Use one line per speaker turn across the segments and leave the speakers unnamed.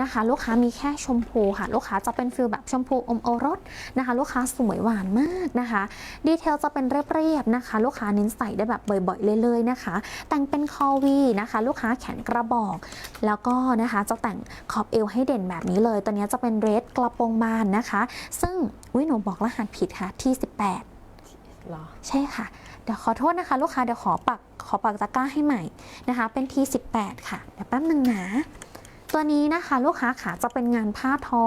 นะคะ ลูกค้ามีแค่ชมพูค่ะ ลูกค้าจะเป็นฟิลแบบชมพูอมโอรสนะคะ ลูกค้าสวยหวานมากนะคะ ดีเทลจะเป็นเรียบๆนะคะ ลูกค้าเน้นใส่ได้แบบบ่อยๆเลยๆนะคะ แต่งเป็นคอวีนะคะ ลูกค้าแขนกระบอก แล้วก็นะคะจะแต่งขอบเอวให้เด่นแบบนี้เลยตัวนี้จะเป็นเรดกระโปรงบานนะคะ ซึ่งอุ้ยหนูบอกรหัสผิดค่ะที่18
เหรอ
ใช่ค่ะ เดี๋ยวขอโทษนะคะ ลูกค้าเดี๋ยวขอปักขอปักตะกร้าให้ใหม่นะคะ เป็นที18 ค่ะ เดี๋ยวแป๊บหนึ่งนะ ตัวนี้นะคะลูกค้าขาจะเป็นงานผ้าทอ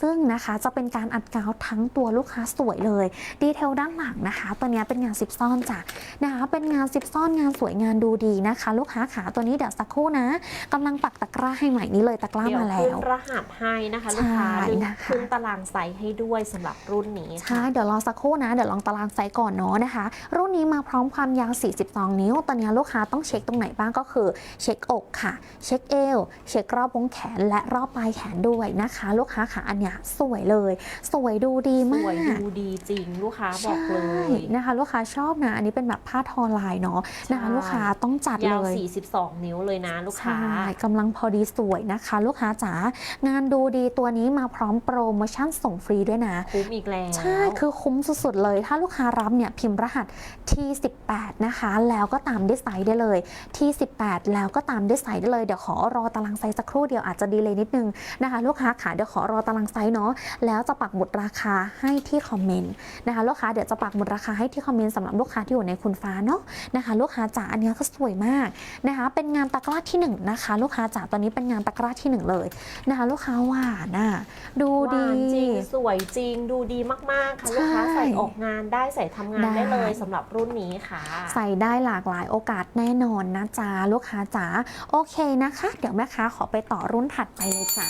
ซึ่งนะคะจะเป็นการอัดกาวทั้งตัวลูกค้าสวยเลย ดีเทลด้านหลังนะคะ ตัวนี้เป็นงานซิปซ่อนจ้ะนะคะเป็นงานซิปซ่อนงานสวยงานดูดีนะคะ ลูกค้าขาตัวนี้เดี๋ยวสักครู่นะกำลังปักตะกร้าให้ใหม่นี้เลยตะกร้า
เดี๋ยว
มาแล้
ขึ้น
ว
รหัสให้นะคะลูกค้า
ใช่
ลืม
นะคะ
ขึ้นตารางไซส์ให้ด้วยสำหรับรุ่นนี้
ใช่
ค่ะ
เดี๋ยวรอสักครู่นะเดี๋ยวลองตารางไซส์ก่อนเนาะนะคะ รุ่นนี้มาพร้อมความยาว 42 นิ้วตอนนี้ลูกค้าต้องเช็คตรงไหนบ้างก็คือ เช็คอกค่ะ เช็คเอวเช็ครอบวงแขนและรอบปลายแขนด้วยนะคะ ลูกค้าขาอันเนี้ยสวยเลย สวยดูดี
ส
มาก
วยดูดีจริงลูกค้าบอกเลย
ใช่นะคะ ลูกค้าชอบนะ อันนี้เป็นแบบผ้าทอลายเนาะนะคะ
ใช่
ลูกค้าต้องจัด
ยา
เล
วย42 นิ้วเลยนะลูกค้า
ใช่กำลังพอดีสวยนะคะ ลูกค้าจ๋างานดูดีตัวนี้มาพร้อมโปรโมชั่นส่งฟรีด้วยนะ
คุ้มอีกแล้ว
ใช่คือคุ้มสุดๆเลย ถ้าลูกค้ารับเนี่ยพิมพ์รหัส T18 นะคะ แล้วก็ตามด้วยไซส์ได้เลย T18 แล้วก็ตามด้วยไซส์ได้เลยเดี๋ยวขอรอตารางไซส์สักครู่เดียวอาจจะดีเลยนิดนึงนะคะลูกค้าขาเดี๋ยวขอรอตารางไซส์เนาะแล้วจะปักหมุดราคาให้ที่คอมเมนต์นะคะลูกค้าเดี๋ยวจะปักหมุดราคาให้ที่คอมเมนต์สำหรับลูกค้าที่อยู่ในคุณฟ้าเนาะนะคะลูกค้าจ๋าอันเนี้ยก็สวยมากนะคะเป็นงานตะกร้าที่หนึ่งนะคะลูกค้าจ๋าตอนนี้เป็นงานตะกร้าที่หนึ่งเลยนะคะลูกค้าหวานน่ะดู
ห
ดี
วานจริงสวยจริงดูดีมากๆค่ะลูกค้า
ใช่
ใส่ออกงานได้ใส่ทำงาน
ได้
ได้เลยสำหรับรุ่นนี้ค่ะ
ใส่ได้หลากหลายโอกาสแน่นอนนะจ๊ะลูกค้าจ๋าโอเคนะคะ เดี๋ยวแม่ค้าขอไปต่อรุ่นถัดไปเลยจ้ะ